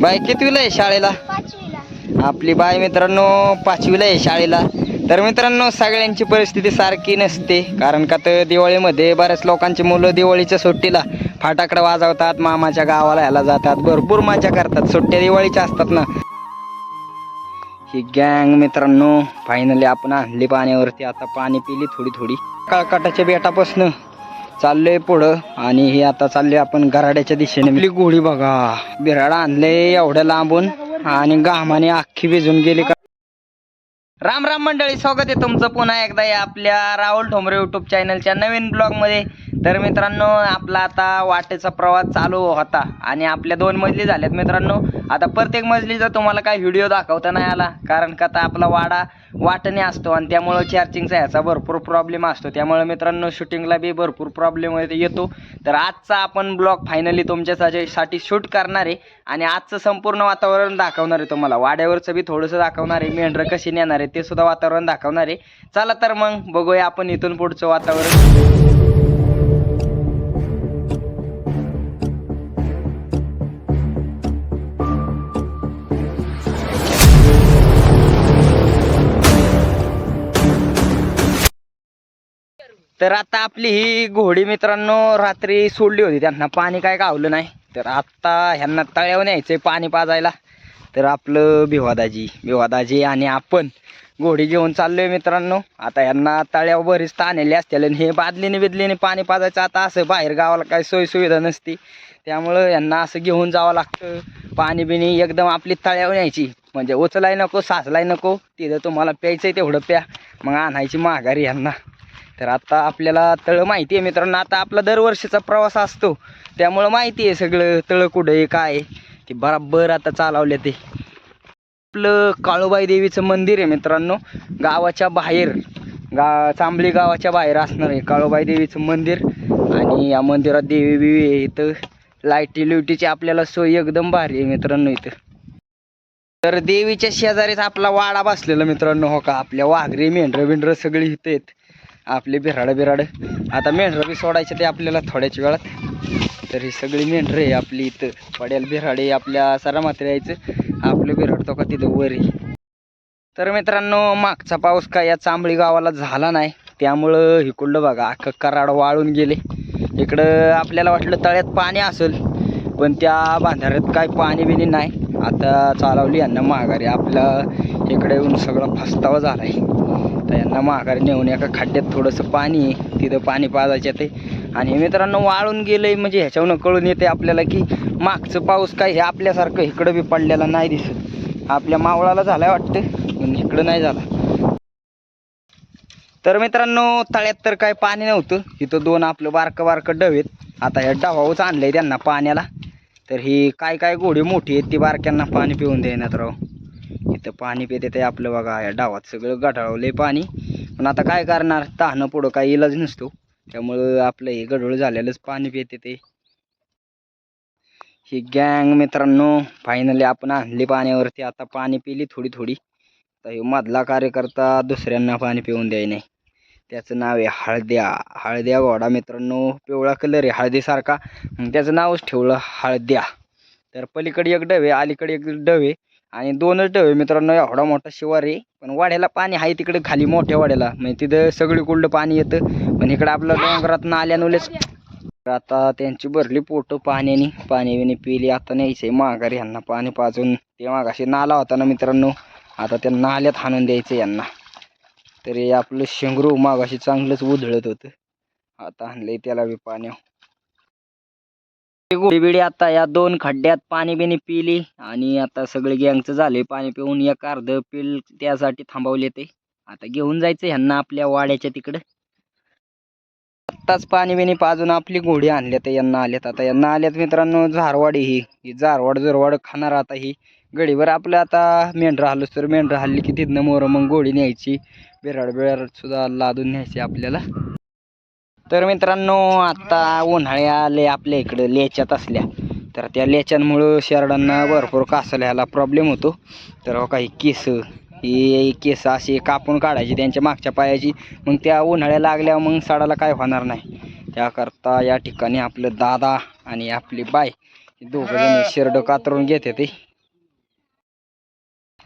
Bye कितवीला आहे शाळेला? आपली बाय मित्रांनो पाचवीला आहे शाळेला. तर मित्रांनो सगळ्यांची परिस्थिती सारखी नसते. कारण का तर दिवाळीमध्ये बऱ्याच लोकांची मुलं दिवाळीच्या सुट्टीला फाटाकडे वाजवतात मामाच्या गावाला ह्याला जातात भरपूर मजा करतात. सुट्ट्या दिवाळीच्या असतात ना. ही गँग मित्रांनो फायनली आपण आणली पाण्यावरती. आता पाणी पिली थोडी थोडी काळकाटाच्या बेटापासनं. चाललोय पुढं आणि हे आता चालले आपण गराड्याच्या दिशेने. आपली गोळी बघा. बिराड आणले एवढ्या लांबून आणि घामाने अख्खी भिजून गेली का? राम राम मंडळी स्वागत आहे तुमचं पुन्हा एकदा या आपल्या राहुल ठोंबरे युट्यूब चॅनलच्या नवीन ब्लॉगमध्ये तर मित्रांनो आपला आता वाटेचा प्रवास चालू होता आणि आपल्या दोन मजली झाल्यात मित्रांनो. आता प्रत्येक मजलीचा तुम्हाला काय व्हिडिओ दाखवता नाही आला कारण का आता आपला वाडा वाटणे असतो आणि त्यामुळं चार्जिंगचा ह्याचा भरपूर प्रॉब्लेम असतो. त्यामुळे मित्रांनो शूटिंगला बी भरपूर प्रॉब्लेम येतो तर आजचा आपण ब्लॉग फायनली तुमच्यासाठी शूट करणार आहे. आणि आजचं संपूर्ण वातावरण दाखवणार आहे तुम्हाला. वाड्यावरचं बी थोडंसं दाखवणार आहे. मेंढरं कशी नेणार आहे ते सुद्धा वातावरण दाखवणार आहे. चला तर मग बघूया आपण इथून पुढचं वातावरण. तर आता आपली ही घोडी मित्रांनो रात्री सोडली होती. त्यांना पाणी काय गावलं नाही. तर आत्ता ह्यांना तळ्यावर आहे पाणी पाजायला. तर आपलं भिवादाजी भिवादाजी आणि आपण घोडी घेऊन चाललोय मित्रांनो. आता ह्यांना तळ्यावर बरीच ताणलेली असतील आणि हे बादलीने बिदलीने पाणी पाजायचं. आता असं बाहेर गावाला काही सोयीसुविधा नसती. त्यामुळं यांना असं घेऊन जावं लागतं. पाणी बिणी एकदम आपली तळ्यावर न्यायची. म्हणजे उचलाय नको साचलाय नको. तिथं तुम्हाला प्यायचं आहे तेवढं प्या. मग आणायची माघारी यांना तर आता आपल्याला तळं माहिती आहे मित्रांनो आता आपला दरवर्षीचा प्रवास असतो. त्यामुळं माहिती आहे सगळं तळं कुठं आहे काय आहे. ते बराबर आता चालवले ते. आपलं काळूबाई देवीचं मंदिर आहे मित्रांनो गावाच्या बाहेर. गा चांबली गावाच्या बाहेर असणार आहे काळूबाई देवीचं मंदिर. आणि या मंदिरात देवी बिवी आहे इथं. लाईटी लुटीची आपल्याला सोय एकदम भारी आहे मित्रांनो इथं. तर देवीच्या शेजारीच आपला वाडा बसलेला मित्रांनो हो का? आपल्या वाघरी मेंढरं बिंढरं सगळी इथं आहेत. आपले बिराडं बिराडं. आता मेंढरं बी सोडायचे ते आपल्याला थोड्याच वेळात. तर ही सगळी मेंढरं आहे आपली इथं. पड्याल बिराडे आपल्या सरा मात्र यायचं आपलं बिराडतो का तिथं वरी तर मित्रांनो मागचा पाऊस काय या चांबळी गावाला झाला नाही. त्यामुळं इकडलं बघा अख्खं कराड वाळून गेले. इकडं आपल्याला वाटलं तळ्यात पाणी असेल पण त्या बांधाऱ्यात काय पाणी बिणी नाही. आता चालवली यांना माघारी. आपलं इकडे येऊन सगळं फस्तावा झाला आहे आता यांना माघारी नेऊन एका खड्ड्यात थोडंसं पाणी आहे. तिथं पाणी पाजायचे ते. आणि मित्रांनो वाळून गेलंय म्हणजे ह्याच्यावरून कळून येते आपल्याला की मागचं पाऊस काय हे आपल्यासारखं इकडं बी पडलेला नाही दिसत. आपल्या मावळाला झालाय वाटतं पण इकडं नाही झाला. तर मित्रांनो तळ्यात तर काय पाणी नव्हतं. इथं दोन आपलं बारकं बारकं डवेत आता ह्या डवाऊच आणलंय त्यांना पाण्याला. तर ही काय काय घोडी मोठी आहेत ती बारक्यांना पाणी पिऊन देण्यात राव. इथं पाणी पिते ते आपलं बघा या डावात सगळं गढाळवलंय पाणी. पण आता काय करणार? तहानं पुढं काही इलाज नसतो. त्यामुळं आपलं हे गढूळ झालेलंच पाणी पिते ते. ही गँग मित्रांनो फायनली आपण आणली पाण्यावरती. आता पाणी पिली थोडी थोडी. तर हे मधला कार्यकर्ता दुसऱ्यांना पाणी पिऊन द्याय नाही. त्याचं नाव आहे हळद्या. हळद्या घोडा मित्रांनो पिवळा कलर आहे हळदीसारखा. त्याचं नावच ठेवलं हळद्या. तर पलीकडे एक डवे अलीकडे एक डवे आणि दोनच डवे मित्रांनो एवढा मोठा शिवार आहे. पण वाड्याला पाणी आहे तिकडे खाली मोठ्या वाड्याला. म्हणजे तिथं सगळी कुल्ड पाणी येतं. पण इकडं आपलं डोंगरात नाल्यानुलेच तर आता त्यांची भरली पोटं पाण्याने. पाणी बिणी पिली आता न्यायचंय माघारी यांना पाणी पाजून. ते मागाशी नाला होता ना मित्रांनो आता त्या नाल्यात हाणून द्यायचं यांना. तरी आपलं शेंगरू मागाशी चांगलंच उधळत होतं. आता आणलंय त्याला बी पाण्या बिडी आता या दोन खड्ड्यात पाणी बिणी पिली आणि आता सगळे गँगचं झाले पाणी पिऊन एक अर्ध पिल त्यासाठी थांबवले ते. आता घेऊन जायचं ह्यांना आपल्या वाड्याच्या तिकडं. आत्ताच पाणी बिणी पाजून आपली घोडी आणल्यात यांना आल्यात. आता यांना आल्यात मित्रांनो झारवाडी ही. ही झारवाड झुरवाड खाणार आता ही. गडीवर आपलं आता मेंढरा हल्लोच तर मेंढरा हल्ली की तिथनं मोर मग गोडी न्यायची. बिराड बिराड सुद्धा लादून न्यायची आपल्याला. तर मित्रांनो आत्ता उन्हाळे आले आपल्या इकडं लेच्यात असल्या. तर त्या लेच्यांमुळं शेरडांना भरपूर कासल्याला प्रॉब्लेम होतो. तर हो काही केस ही केस अशी कापून काढायची त्यांच्या मागच्या पायाची. मग त्या उन्हाळ्या लागल्यावर मग साडाला काय होणार नाही. त्याकरता या ठिकाणी आपलं दादा आणि आपली बाय दोघं जण शेरडं कातरून घेते ते.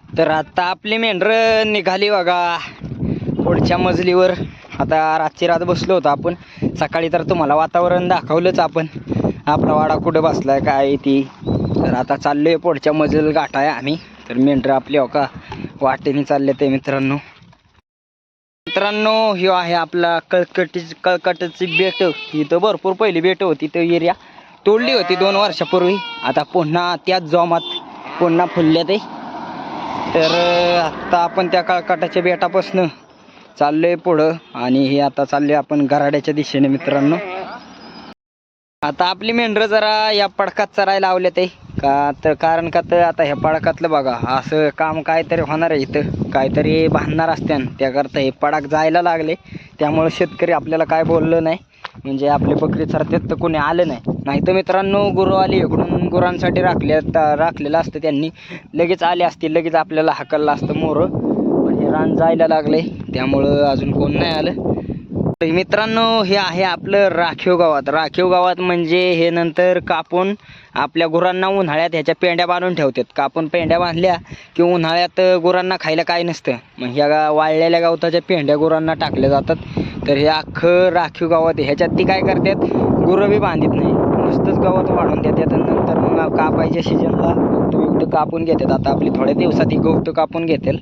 तर आता आपली मेंढर निघाली बघा पुढच्या मजलीवर. आता रातची रात बसलो होतो आपण. सकाळी तर तुम्हाला वातावरण दाखवलंच आपण. आपला वाडा कुठं बसलाय काय ती. तर आता चाललोय पुढच्या मजल गाठाय आम्ही. तर मेंढर आपली हो का वाटेने चालले ते मित्रांनो. मित्रांनो ही आहे आपला कळकटी कळकटची बेट. इथं भरपूर पहिली बेट होती तो एरिया. तोडली होती दोन वर्षापूर्वी. आता पुन्हा त्याच जोमात पुन्हा फुलल्या ते. तर आत्ता आता आपण त्या कळकटाच्या बेटापासनं चाललोय पुढं आणि हे आता चाललोय आपण गराड्याच्या दिशेने मित्रांनो. आता आपली मेंढरं जरा या पडकात चरायला लावले ते का तर कारण का तर आता ह्या पडकातलं बघा असं काम काहीतरी होणार आहे इथं. काहीतरी बांधणार असत्यान. त्याकरता हे पडाक जायला लागले. त्यामुळे शेतकरी आपल्याला काय बोललं नाही. म्हणजे आपली बकरी चरतात तर कोणी आलं नाही. नाही तर मित्रांनो गुरु आली इकडून गुरांसाठी राखले राखलेलं असतं त्यांनी. लगेच आले असतील लगेच आपल्याला हाकललं असतं मोरं. पण हे रान जायला लागले त्यामुळं अजून कोण नाही आलं. तर मित्रांनो हे आहे आपलं राखीव गावात. राखीव गावात म्हणजे हे नंतर कापून आपल्या गुरांना उन्हाळ्यात ह्याच्या पेंड्या बांधून ठेवतात. कापून पेंड्या बांधल्या की उन्हाळ्यात गुरांना खायला काय नसतं. मग ह्या गा वाळलेल्या गवताच्या पेंड्या गुरांना टाकल्या जातात. तर हे अख्खं राखीव गावात ह्याच्यात ती काय करतात? गुरं बी बांधित नाही. नुसतंच गवत वाढून देतात नंतर मग कापायच्या सीजनला गवत कापून घेतात. आता आपली थोड्या दिवसात ही गवत कापून घेतील.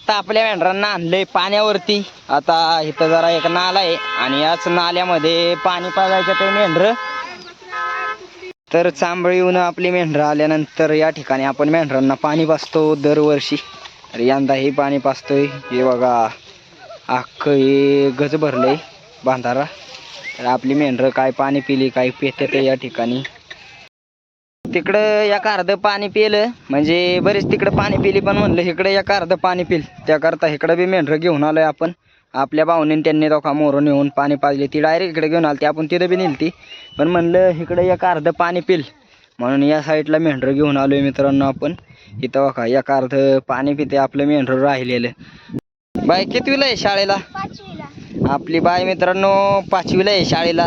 आता आपल्या मेंढरांना आणलंय पाण्यावरती. आता इथं जरा एक नाला आहे आणि याच नाल्यामध्ये पाणी पाजायचं ते मेंढर. तर चांबळी येऊन आपली मेंढरं आल्यानंतर या ठिकाणी आपण मेंढरांना पाणी पाजतो दरवर्षी. तर यंदा हे पाणी पाजतोय. हे बघा अख्खं हे गज भरलंय बांधारा. तर आपली मेंढरं काय पाणी पिली काय पेते ते या ठिकाणी. तिकडं एक अर्धं पाणी पिलं. म्हणजे बरेच तिकडं पाणी पिली पण म्हणलं इकडं एक अर्धं पाणी पिल. त्याकरता इकडं बी मेंढरं घेऊन आलोय आपण. आपल्या भावनेने त्यांनी दोखा मोरून नेऊन पाणी पाजले. ती डायरेक्ट इकडे घेऊन आली आपण तिथं बी नेलती. पण म्हणलं इकडं एक अर्धं पाणी पिल. म्हणून या साईडला मेंढरं घेऊन आलोय मित्रांनो आपण. इथं बघा एक अर्धं पाणी पिते आपलं मेंढरं राहिलेलं. बाय कितवीला आहे शाळेला? आपली बाय मित्रांनो पाचवीला आहे शाळेला.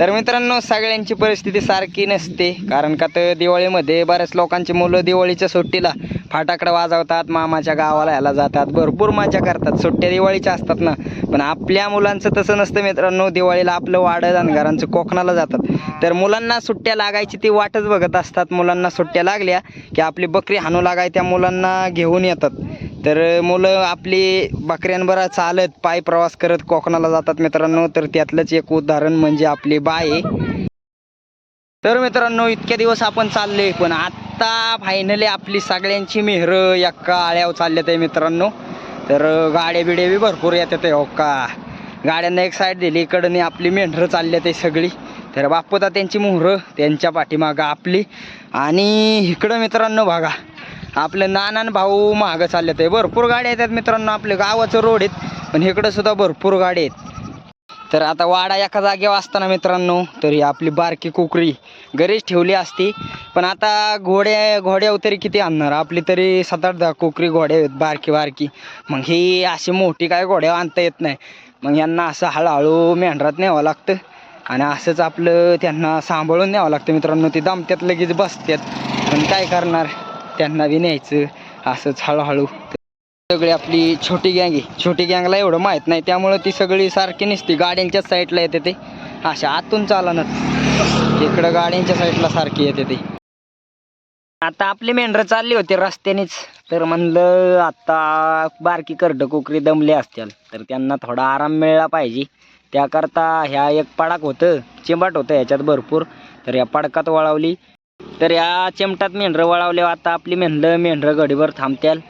तर मित्रांनो सगळ्यांची परिस्थिती सारखी नसते. कारण का तर दिवाळीमध्ये बऱ्याच लोकांची मुलं दिवाळीच्या सुट्टीला फाटाकडं वाजवतात मामाच्या गावाला याला जातात भरपूर मजा करतात. सुट्ट्या दिवाळीच्या असतात ना. पण आपल्या मुलांचं तसं नसतं मित्रांनो. दिवाळीला आपलं वाडं घरांचं कोकणाला जातात. तर मुलांना सुट्ट्या लागायची ती वाटच बघत असतात. मुलांना सुट्ट्या लागल्या की आपली बकरी हाणू लागाय त्या मुलांना घेऊन येतात. तर मुलं आपली बकऱ्यांबरोबर चालत पाय प्रवास करत कोकणाला जातात मित्रांनो. तर त्यातलंच एक उदाहरण म्हणजे आपली बाय तर मित्रांनो इतक्या दिवस आपण चालले पण आत्ता फायनली आपली सगळ्यांची मेहर एका आळ्यावर चालल्यात आहे मित्रांनो. तर गाड्या बिड्या बी भरपूर येतात आहे हो का? गाड्यांना एक साईड दिली इकडं आपली मेंढरं चालल्यात आहे सगळी. तर बापूता त्यांची मोहरं त्यांच्या पाठीमागं आपली. आणि इकडं मित्रांनो बघा आपलं नानान भाऊ मागं चालले ते भरपूर गाड्या येतात मित्रांनो आपले गावाचं रोड आहेत पण इकडं सुद्धा भरपूर गाड्या आहेत. तर आता वाडा एका जागेवर असताना मित्रांनो तर ही आपली बारकी कुकरी घरीच ठेवली असती. पण आता घोड्या घोड्यावर तरी किती आणणार? आपली तरी सात आठ दहा कुकरी घोड्या आहेत बारकी बारकी. मग ही अशी मोठी काय घोड्यावर आणता येत नाही. मग यांना असं हळूहळू मेंढरात न्यावं लागतं. आणि असंच आपलं त्यांना सांभाळून न्यावं लागतं मित्रांनो. ते दमत्यात लगेच बसतात पण काय करणार? त्यांना बी न्यायचं असंच हळूहळू. सगळी आपली छोटी गँग आहे. छोटी गँगला एवढं माहीत नाही त्यामुळं ती सगळी सारखी नसती. गाड्यांच्याच साईडला येते ते. अशा आतून चालणार इकडं गाड्यांच्या साईडला सारखी येते ते. आता आपली मेंढरं चालली होती रस्त्यानेच. तर म्हणलं आता बारकी करड कोकरी दमले असतील तर त्यांना थोडा आराम मिळला पाहिजे. त्याकरता ह्या एक पडाक होतं चिंबाट होतं ह्याच्यात भरपूर. तर या पडकात वळवली. तर या चिमटात मेंढरं वळवल्यावर आता आपली मेंढरं मेंढरं गडीभर थांबत्याल.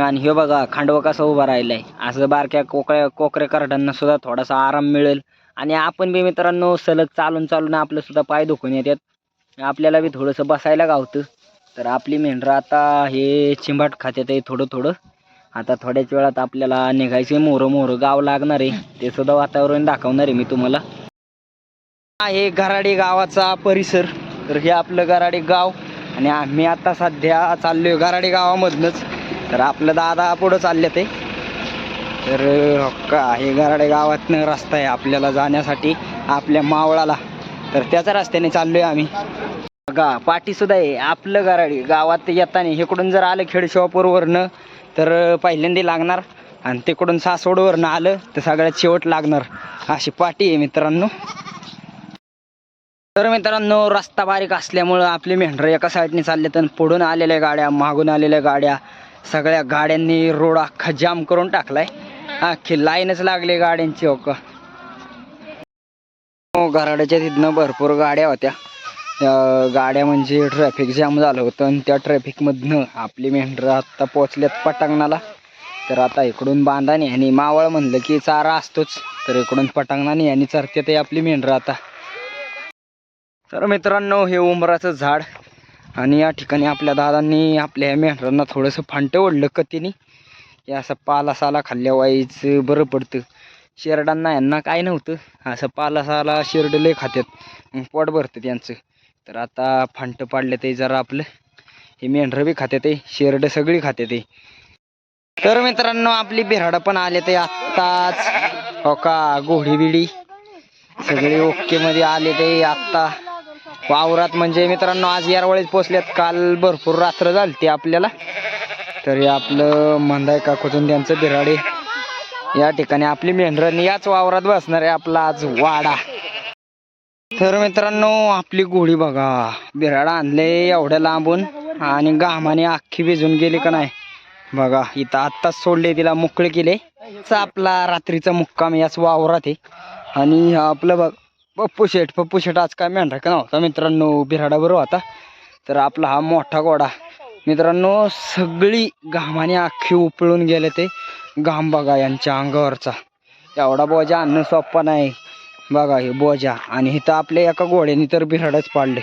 आणि हे बघा खांडवा कसा उभा राहिला आहे असं बारक्या कोकळ्या कोकऱ्या करड्यांना सुद्धा थोडासा आराम मिळेल. आणि आपण बी मित्रांनो सलग चालून चालून आपलं सुद्धा पाय दुखून येतात आपल्याला बी थोडंसं बसायला गावतं. तर आपली मेंढरं आता हे चिंबाट खात्यात आहे थोडं थोडं. आता थोड्याच वेळात आपल्याला निघायचे मोरं मोरं गाव लागणार आहे. ते सुद्धा वातावरण दाखवणार आहे मी तुम्हाला. हा हे घराडी गावाचा परिसर. तर हे आपलं गराडे गाव आणि आम्ही आता सध्या चाललो आहे गराडे गावामधनंच. तर आपलं दादा पुढं चालले ते. तर का हे गराडे गावातनं रस्ता आहे आपल्याला जाण्यासाठी आपल्या मावळाला. तर त्याच्या रस्त्याने चाललो आहे आम्ही गा पाठीसुद्धा आहे. आपलं गराडी गावात येताना इकडून जर आलं खेडशिवापूरवरनं तर पहिल्यांदा लागणार. आणि तिकडून सासवडवरनं आलं तर सगळ्यात शेवट लागणार. अशी पाठी आहे मित्रांनो. तर मित्रांनो रस्ता बारीक असल्यामुळं आपले मेंढरं एका साईडने चालले तर पुढून आलेल्या गाड्या मागून आलेल्या गाड्या सगळ्या गाड्यांनी रोड अख्खा जाम करून टाकलाय. अख्खी लाईनच लागली गाड्यांची हो ओक हो घराड्याच्या तिथनं भरपूर गाड्या होत्या. गाड्या म्हणजे ट्रॅफिक जाम झालं होतं आणि त्या ट्रॅफिकमधनं आपली मेंढरं आत्ता पोचल्यात पटांगणाला. तर आता इकडून बांधाने आणि मावळ म्हणलं की चारा असतोच तर इकडून पटांगणाने आणि चरते ते आपली मेंढरं आता तर मित्रांनो हे उंबराचं झाड आणि या ठिकाणी आपल्या दादांनी आपल्या ह्या मेंढरांना थोडंसं फांटं ओढलं कतीने. हे असं पाला साला खाल्ल्या वाईचं बरं पडतं. शेरडांना यांना काय नव्हतं. असं पाला साला शेरड लय खात्यात. पोट भरतं त्यांचं. तर आता फांटं पाडलं ते जरा आपलं. हे मेंढरं बी खात्यात आहे शेरड सगळी खात्यात आहे तर मित्रांनो आपली बिराडं पण आले ते आत्ताच. हो का? घोडी बिडी सगळे ओके मध्ये आले ते आत्ता. वावरात म्हणजे मित्रांनो आज यारवळीत पोचल्यात काल भरपूर रात्र झाली ती आपल्याला. तर हे आपलं मंदाय काकूतून त्यांचं बिराडे या ठिकाणी आपली मेंढरांनी याच वावरात बसणार आहे आपला आज वाडा. तर मित्रांनो आपली घोडी बघा. बिराडा आणले एवढ्या लांबून आणि घामाने अख्खी भिजून गेली का नाही? बघा इथं आत्ताच सोडले तिला मोकळे केले. चा आपला रात्रीचा मुक्काम याच वावरात आहे. आणि आपलं बघ पप्पू शेठ पप्पू शेठ आज काय मेंढरा का नव्हता मित्रांनो? बिराडा बरोबर होता. तर आपला हा मोठा घोडा. मित्रांनो सगळी घामाने आखी उपळून गेले ते घाम बघा यांच्या अंगावरचा. एवढा बोजा आणणं सोप्पा नाही. बघा हे बोजा. आणि इथं आपल्या एका घोड्याने तर बिराडच पाडले.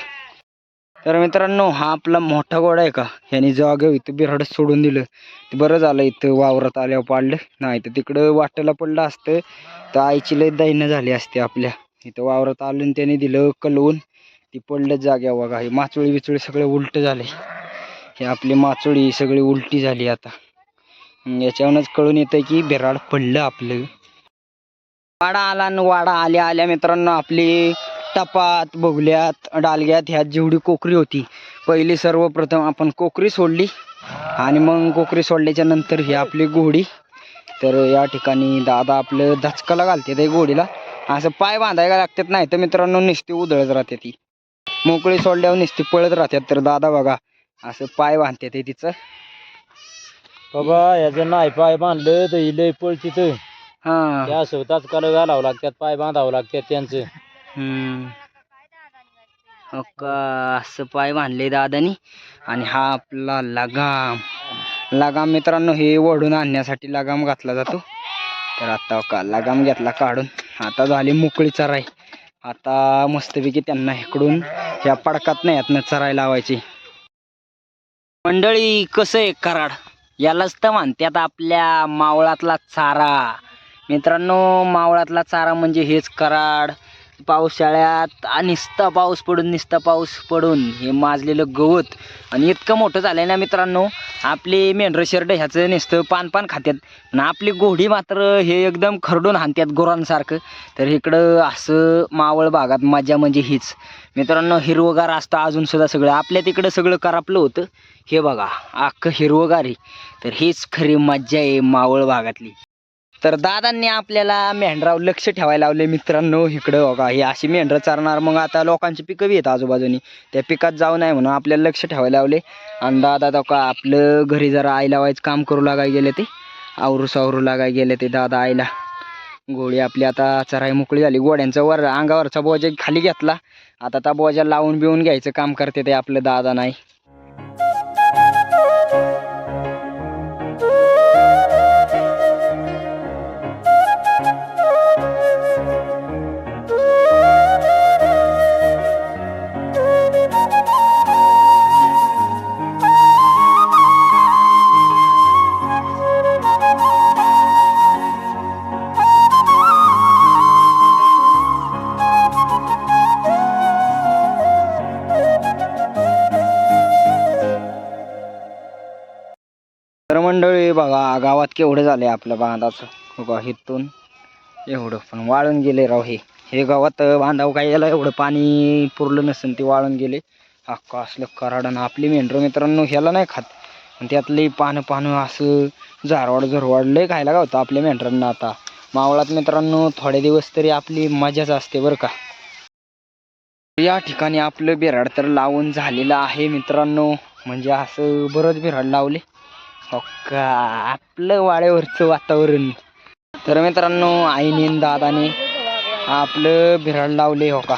तर मित्रांनो हा आपला मोठा घोडा आहे का? यांनी जागे इथं बिराडच सोडून दिलं. ते बरं झालं इथं वावरात आल्यावर पाडलं. नाही तर तिकडं वाटेला पडलं असतं. तर आईची लय दैन्य झाली असते आपल्या. इथं वावरात आलून त्याने दिलं कलवून. ती पडलं जाग्या बघा हे माचोळी बिचोळी सगळे उलट झाले. हे आपली माचोळी सगळी उलटी झाली आता. याच्यावरच याच्यावरूनच कळून येतं की बिराड पडलं आपलं. वाडा आला आणि वाडा आल्या आल्या मित्रांनो आपली टपात बघल्यात डालग्यात ह्यात जेवढी कोकरी होती पहिली सर्वप्रथम आपण कोकरी सोडली. आणि मग कोकरी सोडल्याच्या नंतर ही आपली घोडी. तर या ठिकाणी दादा आपलं धचकाला घालते ते घोडीला. असं पाय बांधायला लागतात नाही तर मित्रांनो नुसती उधळत राहते ती. मोकळी सोडल्यावर नुसती पळत राहतात तर दादा बघा असं पाय बांधते ते तिचं. बाबा याचं नाही पाय बांधलं तर ही लय पळती तर. हा. स्वतःच काल घालावं लागतात पाय बांधावं लागतात त्यांचं. हम्म. हो का असं पाय बांधले दादानी. आणि हा आपला लगाम. लगाम मित्रांनो हे ओढून आणण्यासाठी लगाम घातला जातो. तर आता का लगाम घेतला काढून. आता झाली मोकळी चराई. आता मस्तपैकी त्यांना इकडून या पडकात नाही यातनं चराय लावायची. मंडळी कसं आहे कराड? यालाच तर म्हणतात आपल्या मावळातला चारा. मित्रांनो मावळातला चारा म्हणजे हेच कराड. पावसाळ्यात निस्ता पाऊस पडून निस्ता पाऊस पडून हे माजलेलं गवत. आणि इतकं मोठं झालं आहे ना मित्रांनो आपले मेंढरं शर्ट ह्याचं नुसतं पान पान खात्यात. आणि आपली घोडी मात्र हे एकदम खरडून हाणतात गुरांसारखं. तर इकडं असं मावळ भागात मजा म्हणजे हीच. मित्रांनो हिरवगार असतं अजून सुद्धा सगळं. आपल्या तिकडं सगळं करापलं होतं. हे बघा अख्खं हिरवगार आहे. तर हीच खरी मज्जा आहे मावळ भागातली. तर दादांनी आपल्याला मेंढराव लक्ष ठेवायला लावले. मित्रांनो इकडं बघा हे अशी मेंढरं चारणार. मग आता लोकांची पिकं बी आहेत आजूबाजूनी. त्या पिकात जाऊ नये म्हणून आपल्याला लक्ष ठेवायला लावले. आणि दादा तो का आपलं घरी जरा आईला वाईच काम करू लागाय गेले ते. आवरू सावरू लागाय गेले ते दादा आईला. घोडी आपली आता चराई मोकळी झाली. गोड्यांचा वर अंगावरचा बोजा खाली घेतला. आता त्या बोजा लावून बिवून घ्यायचं काम करते ते आपलं दादा नाही. मंडळी बघा गावात केवढं झालंय आपलं बांधाचं. बघा इथून एवढं पण वाळून गेले राव हे. हे गावात बांधाव काय याला एवढं पाणी पुरलं नसेल ते वाळून गेले. अख्खा असलं कराडन आपली मेंढर मित्रांनो ह्याला नाही खात. पण त्यातली पानं पानं असं झारवाड झरवाड लय खायला गावतं आपल्या मेंढरांना आता. मावळात मित्रांनो थोडे दिवस तरी आपली मजाच असते बरं का. या ठिकाणी आपलं बिराड तर लावून झालेलं आहे मित्रांनो. म्हणजे असं बरंच बिराड लावले. हो का? आपलं वाड्यावरचं वातावरण. तर मित्रांनो आईने आणि दादाने आपलं भिराड लावले हो का?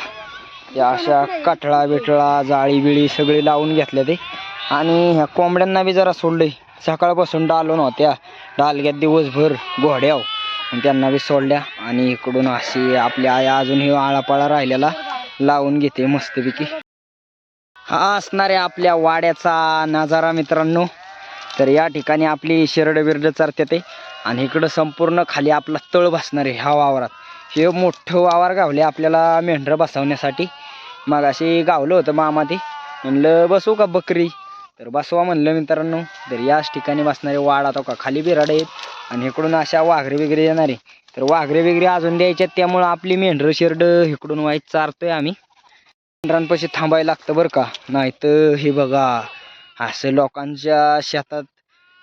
या अशा कठळा बिटळा जाळी बिळी सगळे लावून घेतले ते. आणि ह्या कोंबड्यांना बी जरा सोडले सकाळपासून डालून होत्या. डालग्यात दिवसभर घोड्याव हो. आणि त्यांना बी सोडल्या. आणि इकडून अशी आपली आई अजूनही आळापाळा राहिलेला लावून घेते मस्तपैकी. हा असणार आहे आपल्या वाड्याचा नजारा मित्रांनो. तर या ठिकाणी आपली शिरड बिरड चरते ते. आणि इकडं संपूर्ण खाली आपला तळ बसणार आहे ह्या वावरात. हे मोठं वावर गावले आपल्याला मेंढरं बसवण्यासाठी. मग अशी गावलं होतं मामा ते. म्हणलं बसवू का बकरी? तर बसवा म्हणलं मित्रांनो. तर याच ठिकाणी बसणारे वाडा आता का खाली बिराड आहेत. आणि इकडून अशा वाघरे वगैरे येणारे तर वाघरे वगैरे अजून द्यायच्यात त्यामुळं आपली मेंढरं शिरड इकडून वाईट चारतोय आम्ही. मेंढरांपाशी थांबायला लागतं बरं का? नाही तर हे बघा. असं लोकांच्या शेतात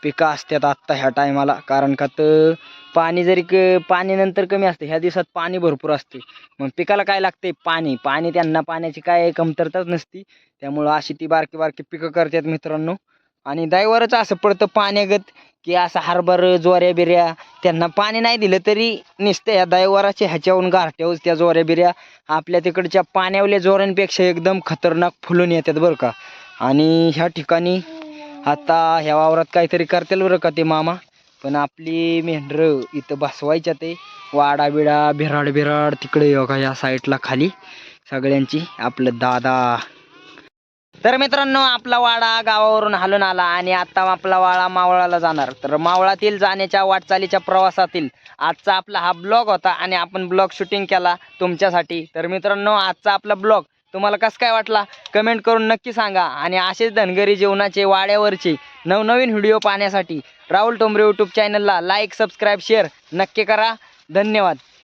पिकं असतात आत्ता ह्या टायमाला. कारण का तर पाणी जरी क पाणी नंतर कमी असते. ह्या दिवसात पाणी भरपूर असते. मग पिकाला काय लागते पाणी. पाणी त्यांना पाण्याची काय कमतरताच नसती. त्यामुळं अशी ती बारकी बारकी पिकं करतात मित्रांनो. आणि दैवरच असं पडतं पाण्यागत की असं हरभर जोऱ्या बिऱ्या त्यांना पाणी नाही दिलं तरी नुसतं ह्या दैवराच्या ह्याच्याहून गारठ्यावर त्या जोऱ्या बिऱ्या आपल्या तिकडच्या पाण्यावल्या जोऱ्यांपेक्षा एकदम खतरनाक फुलून येतात बरं का. आणि ह्या ठिकाणी आता ह्या वावरात काहीतरी करतील बरं का ते मामा? पण आपली मेंढरं इथं बसवायच्या ते. वाडा बिडा भिराड बिराड तिकडे योगा या साईडला खाली. सगळ्यांची आपलं दादा. तर मित्रांनो आपला वाडा गावावरून हलून आला आणि आता आपला वाडा मावळाला जाणार. तर मावळातील जाण्याच्या वाटचालीच्या प्रवासातील आजचा आपला हा ब्लॉग होता आणि आपण ब्लॉग शूटिंग केला तुमच्यासाठी. तर मित्रांनो आजचा आपला ब्लॉग तुम्हाला कसं काय वाटला? कमेंट करून नक्की सांगा. आणि असेच धनगरी जेवणाचे वाड्यावरचे नवनवीन व्हिडिओ पाहण्यासाठी राहुल टोंबरे यूट्यूब चॅनलला लाईक सबस्क्राईब शेअर नक्की करा. धन्यवाद.